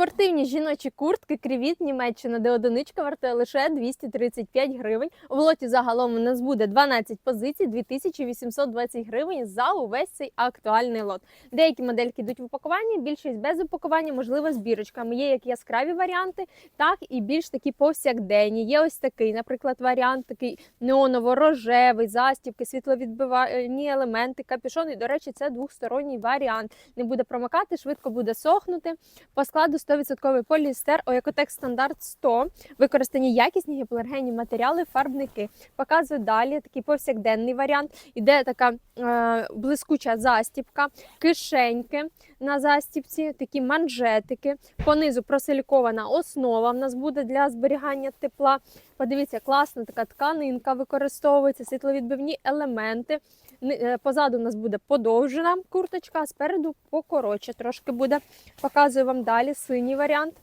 Спортивні жіночі куртки Крівіт Німеччина, де одиничка вартує лише 235 гривень. В лоті загалом у нас буде 12 позицій, 2820 гривень за увесь цей актуальний лот. Деякі модельки йдуть в упакуванні, більшість без упакування, можливо, з бірочками. Є як яскраві варіанти, так і більш такі повсякденні. Є ось такий, наприклад, варіант такий неоново-рожевий, застібки, світловідбивальні елементи, капюшон. І, до речі, це двохсторонній варіант. Не буде промокати, швидко буде сохнути. По складу 100% поліестер, Оекотек стандарт 100, використані якісні гіпоалергенні матеріали, фарбники. Показую далі такий повсякденний варіант. Іде така е, блискуча застіпка, кишеньки на застібці, такі манжетики. Понизу просилікована основа в нас буде для зберігання тепла. Подивіться, класна така тканинка використовується, світловідбивні елементи. Е, Позаду у нас буде подовжена курточка, а спереду покоротше трошки буде. Показую вам далі синій варіант.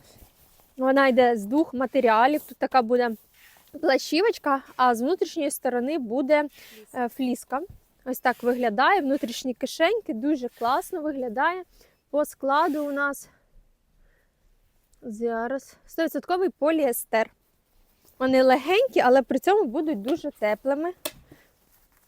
Вона йде з двох матеріалів. Тут така буде плащівочка, а з внутрішньої сторони буде е, фліска. Ось так виглядає. Внутрішні кишеньки дуже класно виглядає. По складу у нас зараз 100% поліестер. Вони легенькі, але при цьому будуть дуже теплими.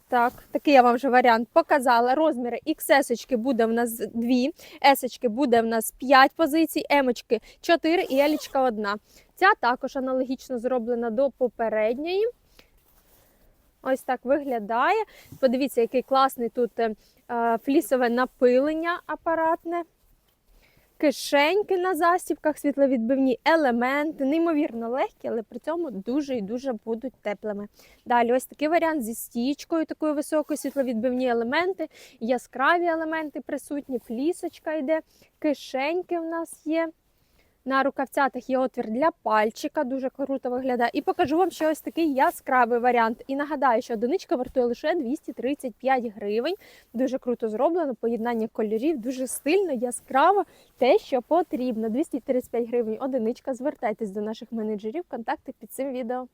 Так, такий я вам вже варіант показала. Розміри XS буде в нас 2, S буде в нас 5 позицій, M 4 і L 1. Ця також аналогічно зроблена до попередньої. Ось так виглядає. Подивіться, який класний тут е, е, флісове напилення апаратне. Кишеньки на застібках, світловідбивні елементи, неймовірно легкі, але при цьому дуже і дуже будуть теплими. Далі, ось такий варіант зі стічкою, такою високою, світловідбивні елементи, яскраві елементи присутні, флісочка йде, кишеньки в нас є. На рукавцятах є отвір для пальчика, дуже круто виглядає. І покажу вам ще ось такий яскравий варіант. І нагадаю, що одиничка вартує лише 235 гривень. Дуже круто зроблено, поєднання кольорів, дуже стильно, яскраво, те, що потрібно. 235 гривень одиничка. Звертайтесь до наших менеджерів, контакти під цим відео.